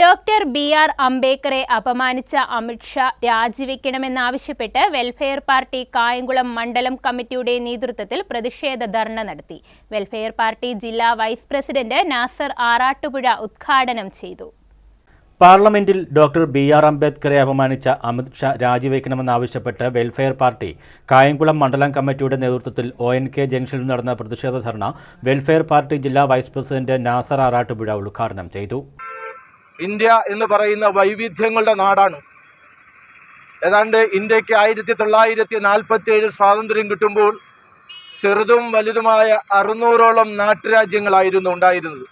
Doctor B R അംബേദ്കറെ അപമാനിച്ച അമിത്ഷാ രാജിവെക്കണമെന്നാവശ്യപ്പെട്ട് വെൽഫെയർ പാർട്ടി കായംകുളം മണ്ഡലം കമ്മിറ്റിയുടെ നേതൃത്വത്തിൽ പ്രതിഷേധ ധർണ നടത്തി. വെൽഫെയർ പാർട്ടി ജില്ലാ വൈസ് പ്രസിഡന്റ് നാസർ ആറാട്ടുപുഴ ഉദ്ഘാടനം ചെയ്തു. പാർലമെന്റിൽ ഡോക്ടർ ബി ആർ അംബേദ്കറെ അപമാനിച്ച അമിത് ഷാ രാജിവെക്കണമെന്നാവശ്യപ്പെട്ട് വെൽഫെയർ പാർട്ടി കായംകുളം മണ്ഡലം കമ്മിറ്റിയുടെ നേതൃത്വത്തിൽ ഒ എൻ കെ ജംഗ്ഷനിൽ നടന്ന പ്രതിഷേധ ധർണ വെൽഫെയർ പാർട്ടി ജില്ലാ വൈസ് പ്രസിഡന്റ് നാസർ ആറാട്ടുപുഴ ഉദ്ഘാടനം ചെയ്തു. ഇന്ത്യ എന്ന് പറയുന്ന വൈവിധ്യങ്ങളുടെ നാടാണ്. ഏതാണ്ട് ഇന്ത്യയ്ക്ക് ആയിരത്തി തൊള്ളായിരത്തി നാൽപ്പത്തി ഏഴ് സ്വാതന്ത്ര്യം കിട്ടുമ്പോൾ ചെറുതും വലുതുമായ അറുന്നൂറോളം നാട്ടുരാജ്യങ്ങളായിരുന്നു ഉണ്ടായിരുന്നത്.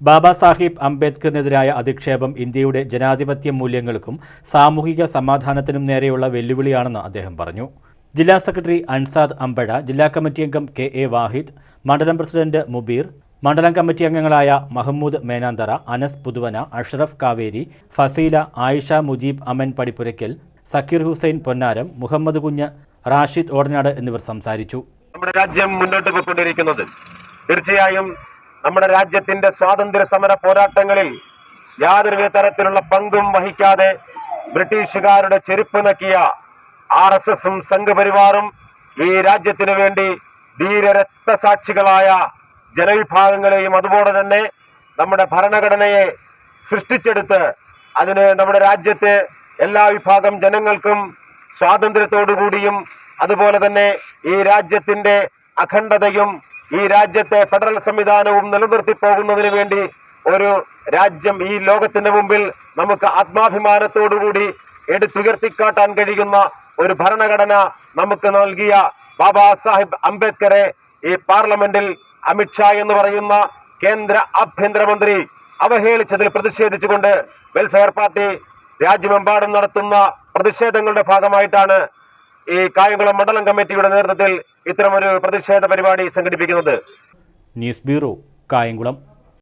ബാബാ സാഹിബ് അംബേദ്കറിനെതിരായ അധിക്ഷേപം ഇന്ത്യയുടെ ജനാധിപത്യ മൂല്യങ്ങൾക്കും സാമൂഹിക സമാധാനത്തിനും നേരെയുള്ള വെല്ലുവിളിയാണെന്ന് അദ്ദേഹം പറഞ്ഞു. ജില്ലാ സെക്രട്ടറി അൻസാദ് അമ്പഴ ജില്ലാ കമ്മിറ്റി അംഗം കെ എ വാഹിദ് മണ്ഡലം പ്രസിഡന്റ് മുബീർ മണ്ഡലം കമ്മിറ്റി അംഗങ്ങളായ മഹമ്മൂദ് മേനാന്തറ അനസ് പുതുവന അഷ്റഫ് കാവേരി ഫസീല ആയിഷ മുജീബ് അമൻ പടിപ്പുരയ്ക്കൽ സക്കീർ ഹുസൈൻ പൊന്നാരം മുഹമ്മദ് കുഞ്ഞ് റാഷിദ് ഓടനാട് എന്നിവർ സംസാരിച്ചു. നമ്മുടെ രാജ്യം മുന്നോട്ട് പോയിക്കൊണ്ടിരിക്കുന്നത്. തീർച്ചയായും നമ്മുടെ രാജ്യത്തിന്റെ സ്വാതന്ത്ര്യ സമര പോരാട്ടങ്ങളിൽ യാതൊരു തരത്തിലുള്ള പങ്കും വഹിക്കാതെ ബ്രിട്ടീഷുകാരുടെ ചെരുപ്പ് നക്കിയ ആർ എസ് എസും സംഘപരിവാറും ഈ രാജ്യത്തിനു വേണ്ടി ധീര രക്തസാക്ഷികളായ ജനവിഭാഗങ്ങളെയും അതുപോലെ തന്നെ നമ്മുടെ ഭരണഘടനയെ സൃഷ്ടിച്ചെടുത്ത് അതിന് നമ്മുടെ രാജ്യത്തെ എല്ലാ വിഭാഗം ജനങ്ങൾക്കും സ്വാതന്ത്ര്യത്തോടുകൂടിയും അതുപോലെ തന്നെ ഈ രാജ്യത്തിന്റെ അഖണ്ഡതയും ഈ രാജ്യത്തെ ഫെഡറൽ സംവിധാനവും നിലനിർത്തി പോകുന്നതിന് വേണ്ടി ഒരു രാജ്യം ഈ ലോകത്തിന്റെ മുമ്പിൽ നമുക്ക് ആത്മാഭിമാനത്തോടുകൂടി എടുത്തുയർത്തിക്കാട്ടാൻ കഴിയുന്ന ഒരു ഭരണഘടന നമുക്ക് നൽകിയ ബാബാ സാഹിബ് അംബേദ്കറെ ഈ പാർലമെന്റിൽ അമിത്ഷാ എന്ന് പറയുന്ന കേന്ദ്ര ആഭ്യന്തരമന്ത്രി അവഹേളിച്ചതിൽ പ്രതിഷേധിച്ചുകൊണ്ട് വെൽഫെയർ പാർട്ടി രാജ്യമെമ്പാടും നടത്തുന്ന പ്രതിഷേധങ്ങളുടെ ഭാഗമായിട്ടാണ് ഈ കായംകുളം മണ്ഡലം കമ്മിറ്റിയുടെ നേതൃത്വത്തിൽ ഇത്തരമൊരു പ്രതിഷേധ പരിപാടി സംഘടിപ്പിക്കുന്നത്. News bureau Kayamkulam.